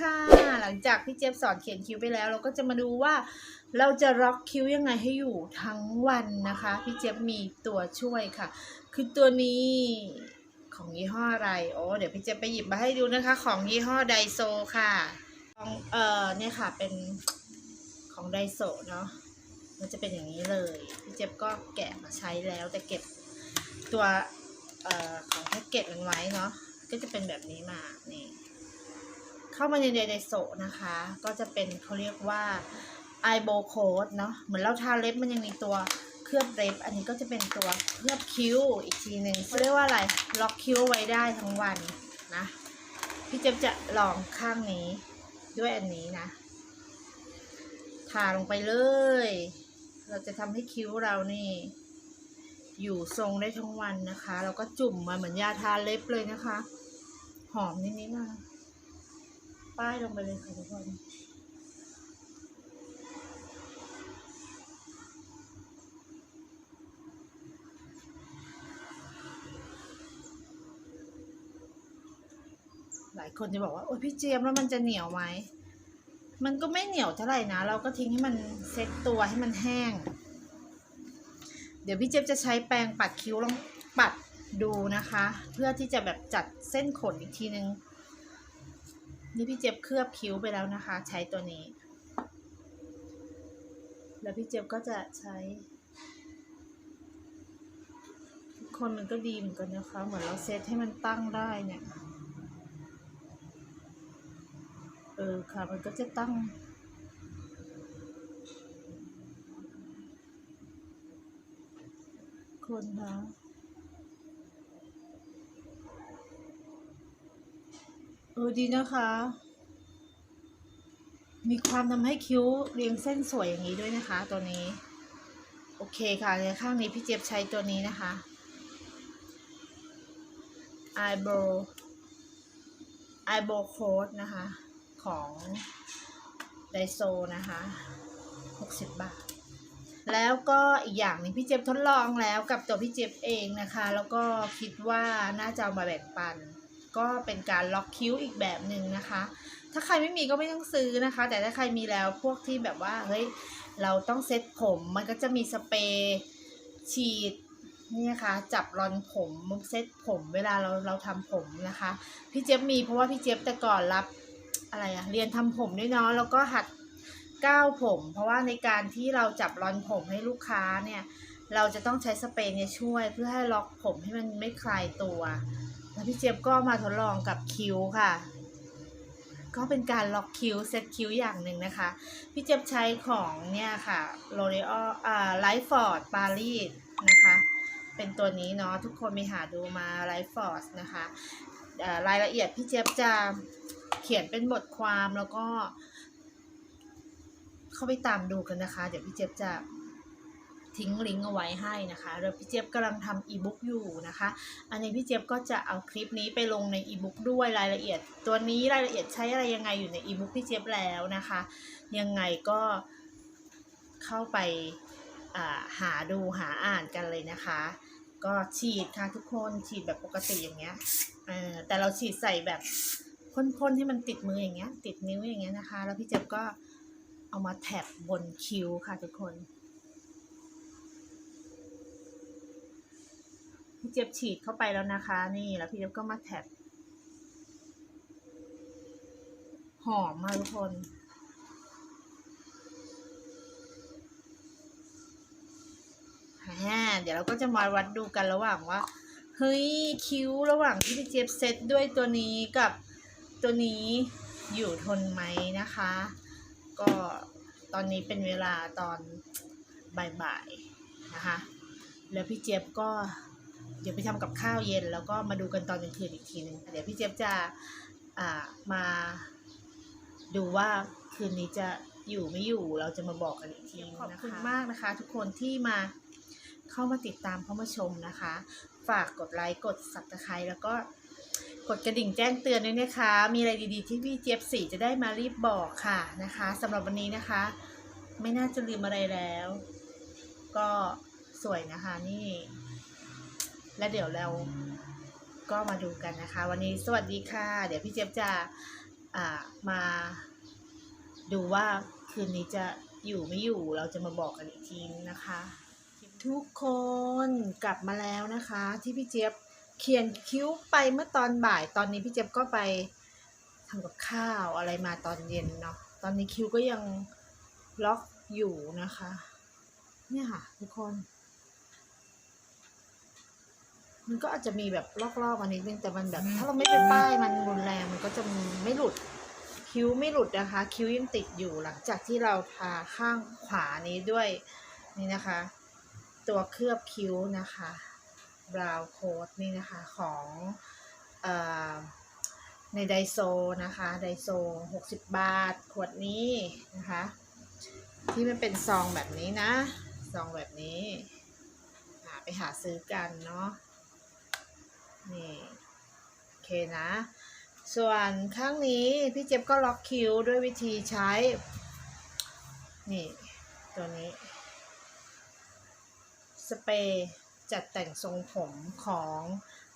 ค่ะ หลังจากพี่เจี๊ยบสอนเขียนคิ้วไปแล้ว เราก็จะมาดูว่าเราจะล็อกคิ้วยังไงให้อยู่ทั้งวันนะคะ พี่เจี๊ยบมีตัวช่วยค่ะ คือตัวนี้ของยี่ห้ออะไรโอ้เดี๋ยวพี่เจี๊ยบไปหยิบมาให้ดูนะคะ ของยี่ห้อไดโซค่ะของเอ่อเนี่ยค่ะเป็นของไดโซเนาะมันจะเป็นอย่างนี้เลยพี่เจี๊ยบก็แกะมาใช้แล้วแต่เก็บตัวเอ่อของแพ็กเกจมันไว้เนาะก็จะเป็นแบบนี้มานี่ เข้ามาในไดโซนะคะ ก็จะเป็นเขาเรียกว่าไอโบโคดเนาะเหมือนเราทาเล็บมันยังมีตัวเคลือบเล็บ อันนี้ก็จะเป็นตัวเคลือบคิ้วอีกทีหนึ่งเขาเรียกว่าอะไรล็อกคิ้วไว้ได้ทั้งวันนะพี่เจ็บจะลองข้างนี้ด้วยอันนี้นะทาลงไปเลย เราจะทำให้คิ้วเรานี่ อยู่ทรงได้ทั้งวันนะคะ แล้วก็จุ่มมาเหมือนยาทาเล็บเลยนะคะ หอมนิดๆนะ ป้ายลงไปเลยค่ะทุกคนหลายคนจะบอกว่าโอ้ยพี่เจียบแล้วมันจะเหนียวไหม มันก็ไม่เหนียวเท่าไหร่นะ เราก็ทิ้งให้มันเซ็ตตัวให้มันแห้ง เดี๋ยวพี่เจี๊ยบจะใช้แปรงปัดคิ้วลองปัดดูนะคะ เพื่อที่จะแบบจัดเส้นขนอีกทีนึง นี่พี่เจี๊ยบเคลือบคิ้วไปแล้วนะคะ ใช้ตัวนี้ แล้วพี่เจี๊ยบก็จะใช้ คนมันก็ดีเหมือนกันนะคะ เหมือนเราเซตให้มันตั้งได้เนี่ย เออค่ะ มันก็จะตั้งคนคะ เออดีนะคะ มีความทำให้คิ้วเรียงเส้นสวยอย่างนี้ด้วยนะคะ ตัวนี้ โอเคค่ะในข้างนี้พี่เจี๊ยบใช้ตัวนี้นะคะ eyebrow eyebrow coat นะคะ ของไดโซนะคะ 60 บาท แล้วก็อีกอย่างหนึงพี่เจี๊ยบทดลองแล้วกับตัวพี่เจี๊ยบเองนะคะ แล้วก็คิดว่าน่าจะเอามาแบ่งปัน ก็เป็นการล็อกคิ้วอีกแบบหนึ่งนะคะ ถ้าใครไม่มีก็ไม่ต้องซื้อนะคะ แต่ถ้าใครมีแล้วพวกที่แบบว่าเฮ้ยเราต้องเซ็ตผมมันก็จะมีสเปรย์ฉีดนี่นะคะจับรอนผมเซ็ตผมเวลาเราเราทำผมนะคะ พี่เจี๊ยบมีเพราะว่าพี่เจี๊ยบแต่ก่อนรับอะไรอะเรียนทำผมด้วยเนาะแล้วก็หัดก้าวผม เพราะว่าในการที่เราจับรอนผมให้ลูกค้าเนี่ย เราจะต้องใช้สเปรย์เนี่ยช่วยเพื่อให้ล็อกผมให้มันไม่คลายตัว แล้วพี่เจี๊ยบก็มาทดลองกับคิ้วค่ะ ก็เป็นการล็อกคิ้วเซตคิ้วอย่างหนึ่งนะคะ พี่เจี๊ยบใช้ของเนี่ยค่ะ L'Oreal อ่า Life Ford Paris นะคะ เป็นตัวนี้เนาะทุกคนไปหาดูมา Life Ford นะคะอ่ารายละเอียดพี่เจี๊ยบจะเขียนเป็นบทความแล้วก็ เข้าไปตามดูกันนะคะ เดี๋ยวพี่เจี๊ยบจะ ทิ้งลิงก์เอาไว้ให้นะคะแล้วพี่เจี๊ยบกำลังทำอีบุ๊กอยู่นะคะ อันนี้พี่เจี๊ยบก็จะเอาคลิปนี้ไปลงในอีบุ๊กด้วยรายละเอียด ตัวนี้รายละเอียดใช้อะไรยังไงอยู่ในอีบุ๊กพี่เจี๊ยบแล้วนะคะ ยังไงก็เข้าไปาหาดูหาอ่านกันเลยนะคะ ก็ฉีดค่ะทุกคนฉีดแบบปกติอย่างเงี้ยเออแต่เราฉีดใส่แบบพ่นๆให้มันติดมืออย่างเงี้ย ติดนิ้วอย่างเงี้ยนะคะ แล้วพี่เจี๊ยบก็เอามาแท็บบนคิ้วค่ะทุกคน พี่เจี๊ยบฉีดเข้าไปแล้วนะคะ นี่แล้วพี่เจี๊ยบก็มาแท็บหอมมากทุกคนฮ่าเดี๋ยวเราก็จะมาวัดดูกันระหว่างว่า เฮ้ย คิ้วระหว่างที่พี่เจี๊ยบเซตด้วยตัวนี้กับตัวนี้อยู่ทนไหมนะคะ ก็ตอนนี้เป็นเวลาตอนบ่ายๆนะคะ แล้วพี่เจี๊ยบก็ เดี๋ยวไปทำกับข้าวเย็น แล้วก็มาดูกันตอนกลางคืนอีกทีหนึ่งเดี๋ยวพี่เจี๊ยบจะอ่ามาดูว่าคืนนี้จะอยู่ไม่อยู่เราจะมาบอกกันอีกทีขอบคุณมากนะคะ ทุกคนที่มาเข้ามาติดตามเข้ามาชมนะคะ ฝากกดไลค์กด subscribe แล้วก็กดกระดิ่งแจ้งเตือนด้วยนะคะ มีอะไรดีๆ ที่พี่เจี๊ยบสีจะได้มารีบบอกค่ะนะคะสำหรับวันนี้นะคะ ไม่น่าจะลืมอะไรแล้ว ก็สวยนะคะนี่ และเดี๋ยวเราก็มาดูกันนะคะ วันนี้สวัสดีค่ะ เดี๋ยวพี่เจี๊ยบจะอ่ามาดูว่าคืนนี้จะอยู่ไม่อยู่เราจะมาบอกกันอีกทีนึงนะคะ ทุกคนกลับมาแล้วนะคะ ที่พี่เจี๊ยบเขียนคิ้วไปเมื่อตอนบ่าย ตอนนี้พี่เจี๊ยบก็ไปทำกับข้าวอะไรมาตอนเย็นเนาะตอนนี้คิ้วก็ยังล็อกอยู่นะคะ เนี่ยค่ะทุกคน มันก็อาจจะมีแบบลอกๆมานิดนึงแต่มันแบบ ถ้าเราไม่ไปป้ายมันรุนแรงมันก็จะไม่หลุดคิ้วไม่หลุดนะคะ คิ้วยังติดอยู่หลังจากที่เราทาข้างขวานี้ด้วยนี่นะคะ ตัวเคลือบคิ้วนะคะบราวโค้ดนี่นะคะของเออในไดโซนะคะไดโซ60 บาท ขวดนี้นะคะ ที่มันเป็นซองแบบนี้นะ ซองแบบนี้หาไปหาซื้อกันเนาะ นี่โอเคนะ ส่วนข้างนี้พี่เจ็บก็ล็อกคิ้วด้วยวิธีใช้ นี่ ตัวนี้ สเปรย์จัดแต่งทรงผมของ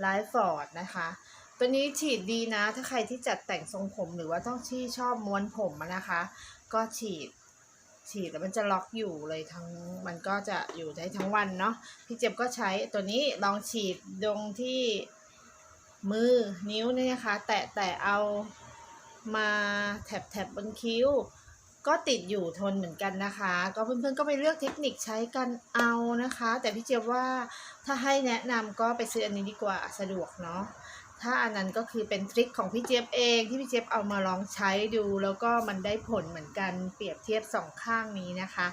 ไลฟ์ฟอร์ดนะคะ ตัวนี้ฉีดดีนะ ถ้าใครที่จัดแต่งทรงผมหรือว่าต้องที่ชอบม้วนผมนะคะ ก็ฉีด ฉีดแล้วมันจะล็อกอยู่เลยทั้งมันก็จะอยู่ได้ทั้งวันเนาะพี่เจ็บก็ใช้ตัวนี้ลองฉีดตรงที่มือนิ้วเนี่ยนะคะ แตะแตะเอามาแถบแถบบนคิ้ว ก็ติดอยู่ทนเหมือนกันนะคะ ก็เพื่อนๆก็ไปเลือกเทคนิคใช้กันเอานะคะ แต่พี่เจี๊ยบว่าถ้าให้แนะนำก็ไปซื้ออันนี้ดีกว่าสะดวกเนาะ ถ้าอันนั้นก็คือเป็นทริคของพี่เจี๊ยบเองที่พี่เจี๊ยบเอามาลองใช้ดู แล้วก็มันได้ผลเหมือนกันเปรียบเทียบสองข้างนี้นะคะ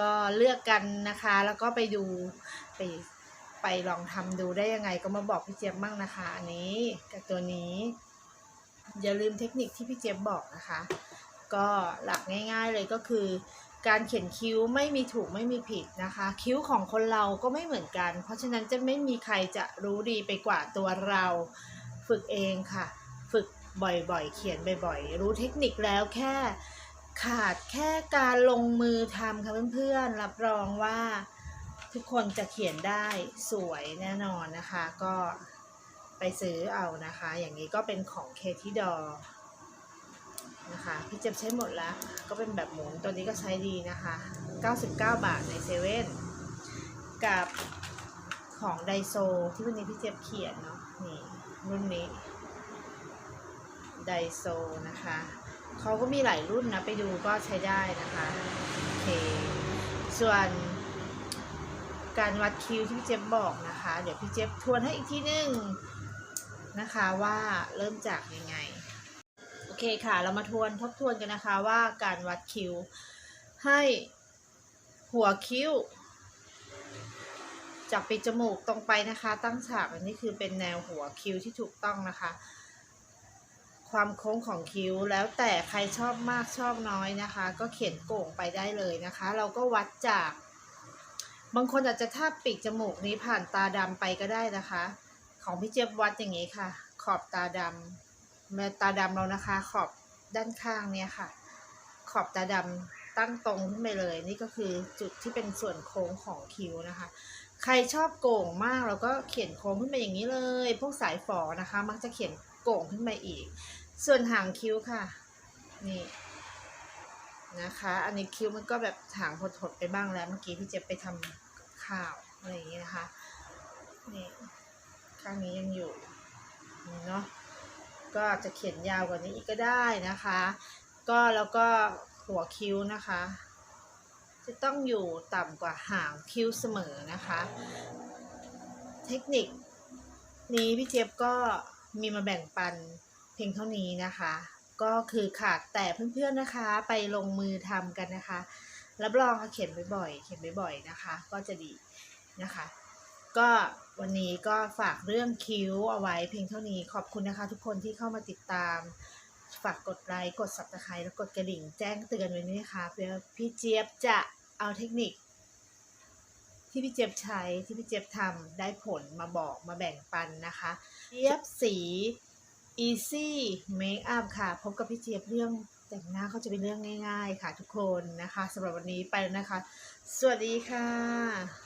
ก็เลือกกันนะคะ แล้วก็ไปดูไปไปลองทำดูได้ยังไงก็มาบอกพี่เจี๊ยบบ้างนะคะ อันนี้กับตัวนี้ อย่าลืมเทคนิคที่พี่เจี๊ยบบอกนะคะ ก็หลักง่าย ๆ เลยก็คือ การเขียนคิ้วไม่มีถูกไม่มีผิดนะคะ คิ้วของคนเราก็ไม่เหมือนกัน เพราะฉะนั้นจะไม่มีใครจะรู้ดีไปกว่าตัวเรา ฝึกเองค่ะ ฝึกบ่อยๆ เขียนบ่อยๆ รู้เทคนิคแล้วแค่ขาดแค่การลงมือทำค่ะเพื่อนๆ รับรองว่าทุกคนจะเขียนได้สวยแน่นอนนะคะ ก็ไปซื้อเอานะคะ อย่างนี้ก็เป็นของเคที่ดอนะคะพี่เจ็บใช้หมดแล้ว ก็เป็นแบบหมุนตัวนี้ก็ใช้ดีนะคะ 99 บาทในเซเว่นกับของไดโซที่วันนี้พี่เจ็บเขียนเนาะนี่ รุ่นนี้ไดโซนะคะ เขาก็มีหลายรุ่นนะ ไปดูก็ใช้ได้นะคะ โอเค ส่วนการวัดคิวที่พี่เจ็บบอกนะคะ เดี๋ยวพี่เจ็บทวนให้อีกทีนึงนะคะว่าเริ่มจากยังไง โอเคค่ะ เรามาทวนทบทวนกันนะคะว่าการวัดคิวให้หัวคิ้ว จากปีจมูกตรงไปนะคะ ตั้งฉากอันนี้คือเป็นแนวหัวคิ้วที่ถูกต้องนะคะ ความโค้งของคิ้วแล้วแต่ใครชอบมากชอบน้อยนะคะ ก็เขียนโก่งไปได้เลยนะคะ เราก็วัดจาก บางคนอาจจะทาบปีกจมูกนี้ผ่านตาดำไปก็ได้นะคะ ของพี่เจี๊ยบวัดอย่างนี้ค่ะ ขอบตาดำม่ตาดำเรานะคะ ขอบด้านข้างเนี่ยค่ะ ขอบตาดำตั้งตรงขึ้นไปเลย นี่ก็คือจุดที่เป็นส่วนโค้งของคิ้วนะคะ ใครชอบโก่งมากเราก็เขียนโค้งขึ้นไปอย่างนี้เลย พวกสายฝอนะคะ มักจะเขียนโก่งขึ้นไปอีก ส่วนหางคิ้วค่ะ นี่นะคะ อันนี้คิ้วมันก็แบบหางหดๆไปบ้างแล้วเมื่อกี้พี่เจ็บไปทำข่าวอะไรอย่างนี้นะคะ นี่ข้างนี้ยังอยู่เนาะ ก็จะเขียนยาวกว่านี้อีกก็ได้นะคะ ก็แล้วก็หัวคิ้วนะคะ จะต้องอยู่ต่ำกว่าหางคิ้วเสมอนะคะ เทคนิคนี้พี่เจี๊ยบก็มีมาแบ่งปันเพียงเท่านี้นะคะ ก็คือขาดแต่เพื่อนๆนะคะไปลงมือทำกันนะคะรับรองค่ะเขียนบ่อยๆ เขียนบ่อยๆ นะคะ ก็จะดีนะคะ ก็วันนี้ก็ฝากเรื่องคิ้วเอาไว้เพียงเท่านี้ขอบคุณนะคะทุกคนที่เข้ามาติดตาม ฝากกดไลค์กด subscribe แล้วกดกระดิ่งแจ้งเตือนไว้ด้วยนะคะเพื่อพี่เจี๊ยบจะเอาเทคนิค ที่พี่เจี๊ยบใช้ที่พี่เจี๊ยบทำได้ผลมาบอกมาแบ่งปันนะคะเจี๊ยบสี easy makeup ค่ะ พบกับพี่เจี๊ยบเรื่องแต่งหน้าเขาจะเป็นเรื่องง่าย ๆ ค่ะทุกคนนะคะสำหรับวันนี้ไปแล้วนะคะ สวัสดีค่ะ